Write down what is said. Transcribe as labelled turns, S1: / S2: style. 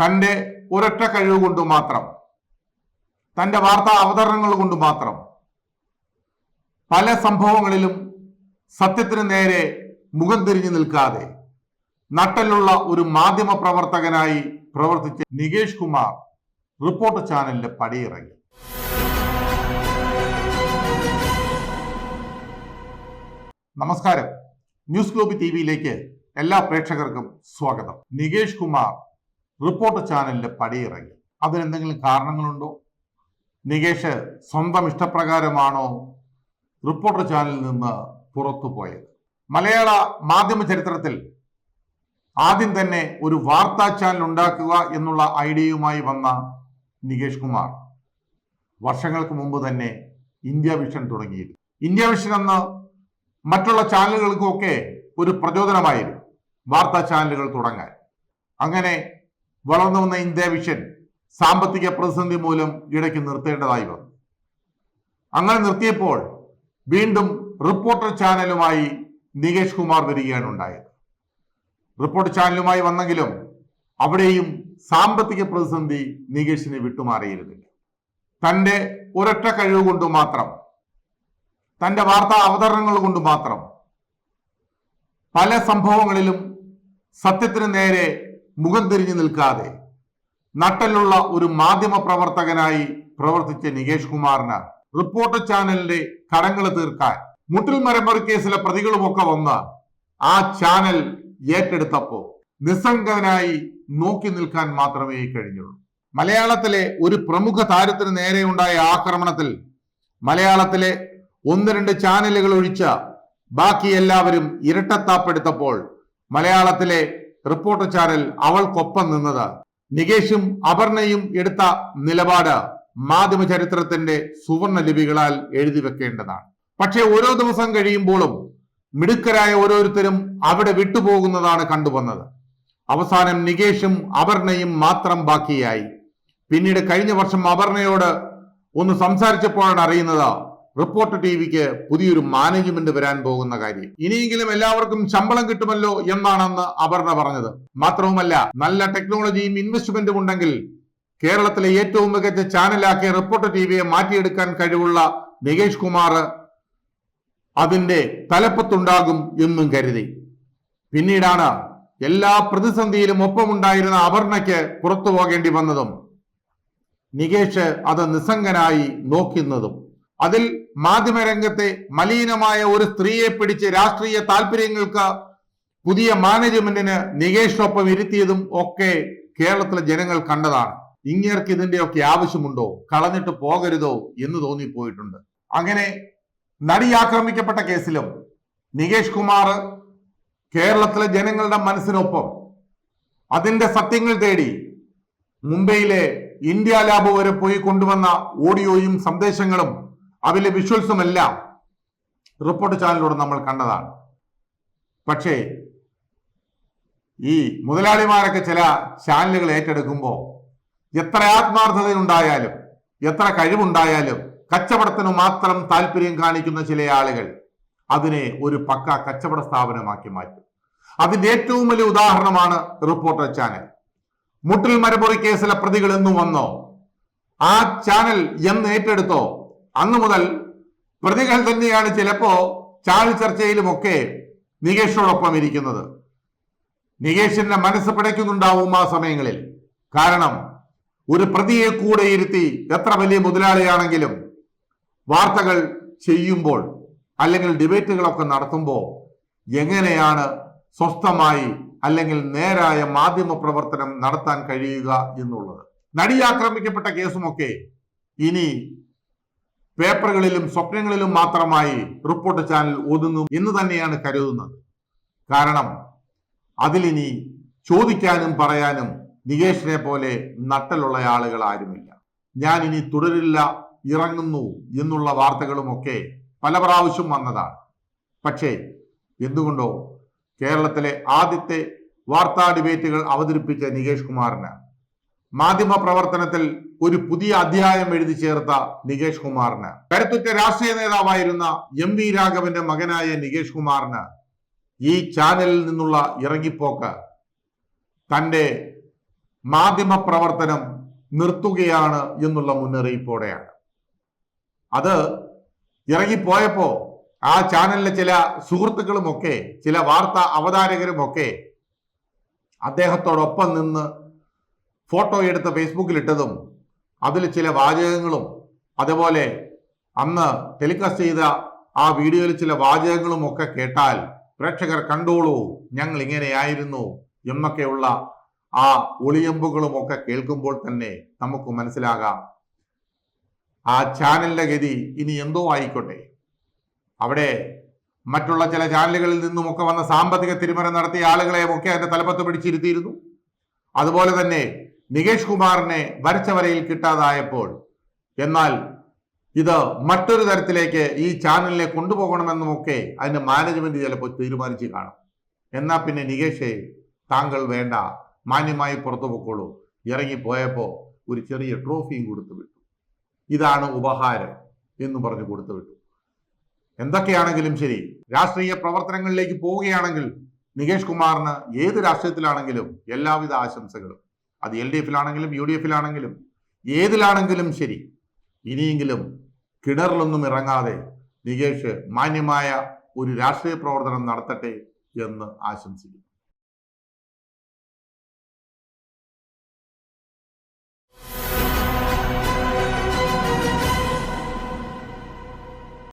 S1: തന്റെ ഒരൊറ്റ കഴിവ് കൊണ്ട് മാത്രം തന്റെ വാർത്താ അവതരണങ്ങൾ കൊണ്ട് മാത്രം പല സംഭവങ്ങളിലും സത്യത്തിന് നേരെ മുഖം തിരിഞ്ഞു നിൽക്കാതെ നട്ടലുള്ള ഒരു മാധ്യമ പ്രവർത്തകനായി പ്രവർത്തിച്ച നികേഷ് കുമാർ റിപ്പോർട്ട് ചാനലിന്റെ പടിയിറങ്ങി. നമസ്കാരം. ന്യൂസ് ഗ്ലോബി ടി വിയിലേക്ക് എല്ലാ പ്രേക്ഷകർക്കും സ്വാഗതം. നികേഷ് കുമാർ റിപ്പോർട്ടർ ചാനലിൽ പടിയിറങ്ങി. അതിനെന്തെങ്കിലും കാരണങ്ങളുണ്ടോ? നികേഷ് സ്വന്തം ഇഷ്ടപ്രകാരമാണോ റിപ്പോർട്ടർ ചാനലിൽ നിന്ന് പുറത്തു പോയത്? മലയാള മാധ്യമ ചരിത്രത്തിൽ ആദ്യം തന്നെ ഒരു വാർത്താ ചാനൽ ഉണ്ടാക്കുക എന്നുള്ള ഐഡിയയുമായി വന്ന നികേഷ് കുമാർ വർഷങ്ങൾക്ക് മുമ്പ് തന്നെ ഇന്ത്യ വിഷൻ തുടങ്ങിയിരുന്നു. ഇന്ത്യ വിഷൻ എന്ന് മറ്റുള്ള ചാനലുകൾക്കൊക്കെ ഒരു പ്രചോദനമായിരുന്നു. വാർത്താ ചാനലുകൾ തുടങ്ങാൻ. അങ്ങനെ വളർന്നു വന്ന ഇന്ത്യ വിഷൻ സാമ്പത്തിക പ്രതിസന്ധി മൂലം ഇടയ്ക്ക് നിർത്തേണ്ടതായി വന്നു. അങ്ങനെ നിർത്തിയപ്പോൾ വീണ്ടും റിപ്പോർട്ടർ ചാനലുമായി നികേഷ് കുമാർ വരികയാണ് ഉണ്ടായത്. റിപ്പോർട്ടർ ചാനലുമായി വന്നെങ്കിലും അവിടെയും സാമ്പത്തിക പ്രതിസന്ധി നികേഷിനെ വിട്ടുമാറിയിരുന്നില്ല. തന്റെ ഒരൊറ്റ കഴിവ് കൊണ്ട് മാത്രം തന്റെ വാർത്താ അവതരണങ്ങൾ കൊണ്ട് മാത്രം പല സംഭവങ്ങളിലും സത്യത്തിന് നേരെ മുഖം തിരിഞ്ഞു നിൽക്കാതെ നട്ടലുള്ള ഒരു മാധ്യമ പ്രവർത്തകനായി പ്രവർത്തിച്ച നികേഷ് കുമാറിന് റിപ്പോർട്ടർ ചാനലിന്റെ കടങ്ങൾ തീർക്കാൻ മുട്ടിൽ മരമറി കേസിലെ പ്രതികളുമൊക്കെ വന്ന് ആ ചാനൽ ഏറ്റെടുത്തപ്പോ നിസ്സംഗനായി നോക്കി നിൽക്കാൻ മാത്രമേ കഴിഞ്ഞുള്ളൂ. മലയാളത്തിലെ ഒരു പ്രമുഖ താരത്തിന് നേരെയുണ്ടായ ആക്രമണത്തിൽ മലയാളത്തിലെ ഒന്ന് രണ്ട് ചാനലുകൾ ഒഴിച്ച ബാക്കി എല്ലാവരും ഇരട്ടത്താപ്പെടുത്തപ്പോൾ മലയാളത്തിലെ റിപ്പോർട്ടർ ചാനൽ അവൾക്കൊപ്പം നിന്നത്. നികേഷും അപർണയും എടുത്ത നിലപാട് മാധ്യമ ചരിത്രത്തിന്റെ സുവർണ ലിപികളാൽ എഴുതി വെക്കേണ്ടതാണ്. പക്ഷേ ഓരോ ദിവസം കഴിയുമ്പോഴും മിടുക്കരായ ഓരോരുത്തരും അവിടെ വിട്ടുപോകുന്നതാണ് കണ്ടുവന്നത്. അവസാനം നികേഷും അപർണയും മാത്രം ബാക്കിയായി. പിന്നീട് കഴിഞ്ഞ വർഷം അപർണയോട് ഒന്ന് സംസാരിച്ചപ്പോഴാണ് അറിയുന്നത് റിപ്പോർട്ടർ ടി വിക്ക് പുതിയൊരു മാനേജ്മെന്റ് വരാൻ പോകുന്ന കാര്യം. ഇനിയെങ്കിലും എല്ലാവർക്കും ശമ്പളം കിട്ടുമല്ലോ എന്നാണെന്ന് അപർണ പറഞ്ഞത്. മാത്രവുമല്ല നല്ല ടെക്നോളജിയും ഇൻവെസ്റ്റ്മെന്റും ഉണ്ടെങ്കിൽ കേരളത്തിലെ ഏറ്റവും മികച്ച ചാനലാക്കിയ റിപ്പോർട്ട് ടി വിയെ മാറ്റിയെടുക്കാൻ കഴിവുള്ള നികേഷ് കുമാർ അതിന്റെ തലപ്പത്തുണ്ടാകും എന്നും കരുതി. പിന്നീടാണ് എല്ലാ പ്രതിസന്ധിയിലും ഒപ്പമുണ്ടായിരുന്ന അപർണയ്ക്ക് പുറത്തു പോകേണ്ടി വന്നതും നികേഷ് അത് നിസ്സംഗനായി നോക്കുന്നതും. അതിൽ മാധ്യമരംഗത്തെ മലിനമായ ഒരു സ്ത്രീയെ പിടിച്ച് രാഷ്ട്രീയ താല്പര്യങ്ങൾക്ക് പുതിയ മാനേജ്മെന്റിന് നികേഷിനൊപ്പം ഇരുത്തിയതും ഒക്കെ കേരളത്തിലെ ജനങ്ങൾ കണ്ടതാണ്. ഇങ്ങേർക്ക് ഇതിന്റെയൊക്കെ ആവശ്യമുണ്ടോ? കളഞ്ഞിട്ട് പോകരുതോ എന്ന് തോന്നിപ്പോയിട്ടുണ്ട്. അങ്ങനെ നടി ആക്രമിക്കപ്പെട്ട കേസിലും നികേഷ് കുമാർ കേരളത്തിലെ ജനങ്ങളുടെ മനസ്സിനൊപ്പം അതിന്റെ സത്യങ്ങൾ തേടി മുംബൈയിലെ ഇന്ത്യ ലാബ് വരെ പോയി കൊണ്ടുവന്ന ഓഡിയോയും സന്ദേശങ്ങളും അതിലെ വിഷ്വൽസും എല്ലാം റിപ്പോർട്ട് ചാനലിലൂടെ നമ്മൾ കണ്ടതാണ്. പക്ഷേ ഈ മുതലാളിമാരൊക്കെ ചില ചാനലുകൾ ഏറ്റെടുക്കുമ്പോൾ എത്ര ആത്മാർത്ഥതയുണ്ടായാലും എത്ര കഴിവുണ്ടായാലും കച്ചവടത്തിന് മാത്രം താല്പര്യം കാണിക്കുന്ന ചില ആളുകൾ അതിനെ ഒരു പക്ക കച്ചവട സ്ഥാപനമാക്കി മാറ്റും. അതിന്റെ ഏറ്റവും വലിയ ഉദാഹരണമാണ് റിപ്പോർട്ടർ ചാനൽ മുട്ടിൽ മരമുറി കേസിലെ പ്രതികൾ എന്നു വന്നോ ആ ചാനൽ എന്ന് ഏറ്റെടുത്തോ അന്നു മുതൽ പ്രതികൾ തന്നെയാണ് ചിലപ്പോ ചാഴ് ചർച്ചയിലുമൊക്കെ നികേഷോടൊപ്പം ഇരിക്കുന്നത്. നികേഷിന്റെ മനസ്സ് പിടയ്ക്കുന്നുണ്ടാവും ആ സമയങ്ങളിൽ. കാരണം ഒരു പ്രതിയെ കൂടെ ഇരുത്തി എത്ര വലിയ മുതലാളിയാണെങ്കിലും വാർത്തകൾ ചെയ്യുമ്പോൾ അല്ലെങ്കിൽ ഡിബേറ്റുകളൊക്കെ നടത്തുമ്പോൾ എങ്ങനെയാണ് സ്വസ്ഥമായി അല്ലെങ്കിൽ നേരായ മാധ്യമ പ്രവർത്തനം നടത്താൻ കഴിയുക എന്നുള്ളത്. നടി ആക്രമിക്കപ്പെട്ട കേസുമൊക്കെ ഇനി പേപ്പറുകളിലും സ്വപ്നങ്ങളിലും മാത്രമായി റിപ്പോർട്ട് ചാനൽ ഒതുങ്ങും എന്ന് തന്നെയാണ് കരുതുന്നത്. കാരണം അതിലിനി ചോദിക്കാനും പറയാനും നികേഷിനെ പോലെ നട്ടലുള്ള ആളുകൾ ആരുമില്ല. ഞാൻ ഇനി തുടരില്ല ഇറങ്ങുന്നു എന്നുള്ള വാർത്തകളുമൊക്കെ പല പ്രാവശ്യം വന്നതാണ്. പക്ഷേ എന്തുകൊണ്ടോ കേരളത്തിലെ ആദ്യത്തെ വാർത്താ ഡിബേറ്റുകൾ അവതരിപ്പിച്ച നികേഷ് കുമാറിന് മാധ്യമ പ്രവർത്തനത്തിൽ ഒരു പുതിയ അധ്യായം എഴുതി ചേർത്ത നികേഷ് കുമാറിന്. കരുത്തുറ്റ രാഷ്ട്രീയ നേതാവായിരുന്ന എം വി രാഘവന്റെ മകനായ നികേഷ് കുമാറിന് ഈ ചാനലിൽ നിന്നുള്ള ഇറങ്ങിപ്പോക്ക് തന്റെ മാധ്യമ പ്രവർത്തനം നിർത്തുകയാണ് എന്നുള്ള മുന്നറിയിപ്പോടെയാണ്. അത് ഇറങ്ങിപ്പോയപ്പോ ആ ചാനലിലെ ചില സുഹൃത്തുക്കളുമൊക്കെ ചില വാർത്താ അവതാരകരുമൊക്കെ അദ്ദേഹത്തോടൊപ്പം നിന്ന് ഫോട്ടോ എടുത്ത് ഫേസ്ബുക്കിൽ ഇട്ടതും അതിൽ ചില വാചകങ്ങളും അതുപോലെ അന്ന് ടെലികാസ്റ്റ് ചെയ്ത ആ വീഡിയോയിൽ ചില വാചകങ്ങളും ഒക്കെ കേട്ടാൽ പ്രേക്ഷകർ കണ്ടോളൂ ഞങ്ങൾ ഇങ്ങനെയായിരുന്നു എന്നൊക്കെയുള്ള ആ ഒളിയമ്പുകളും ഒക്കെ കേൾക്കുമ്പോൾ തന്നെ നമുക്ക് മനസ്സിലാകാം. ആ ചാനലിന്റെ ഗതി ഇനി എന്തോ ആയിക്കോട്ടെ. അവിടെ മറ്റുള്ള ചില ചാനലുകളിൽ നിന്നുമൊക്കെ വന്ന സാമ്പത്തിക തിരിമറി നടത്തിയ ആളുകളെ ഒക്കെ അതിന്റെ തലപ്പത്ത് പിടിച്ചിരുത്തിയിരുന്നു. അതുപോലെ തന്നെ നികേഷ് കുമാറിനെ വരച്ച വരയിൽ കിട്ടാതായപ്പോൾ എന്നാൽ ഇത് മറ്റൊരു തരത്തിലേക്ക് ഈ ചാനലിനെ കൊണ്ടുപോകണമെന്നുമൊക്കെ അതിന്റെ മാനേജ്മെന്റ് ചിലപ്പോൾ തീരുമാനിച്ചു കാണും. എന്നാൽ പിന്നെ നികേഷെ താങ്കൾ വേണ്ട. മാന്യമായി പുറത്തു പൊക്കോളൂ. ഇറങ്ങിപ്പോയപ്പോ ഒരു ചെറിയ ട്രോഫിയും കൊടുത്തു വിട്ടു. ഇതാണ് ഉപഹാരം എന്ന് പറഞ്ഞു കൊടുത്തു വിട്ടു. എന്തൊക്കെയാണെങ്കിലും ശരി രാഷ്ട്രീയ പ്രവർത്തനങ്ങളിലേക്ക് പോവുകയാണെങ്കിൽ നികേഷ് കുമാറിന് ഏത് രാഷ്ട്രീയത്തിലാണെങ്കിലും എല്ലാവിധ ആശംസകളും. അത് എൽ ഡി എഫിലാണെങ്കിലും യു ഡി എഫിലാണെങ്കിലും ഏതിലാണെങ്കിലും ശരി. ഇനിയെങ്കിലും കിണറിലൊന്നും ഇറങ്ങാതെ നികേഷ് മാന്യമായ ഒരു രാഷ്ട്രീയ പ്രവർത്തനം നടത്തട്ടെ എന്ന് ആശംസിക്കുന്നു.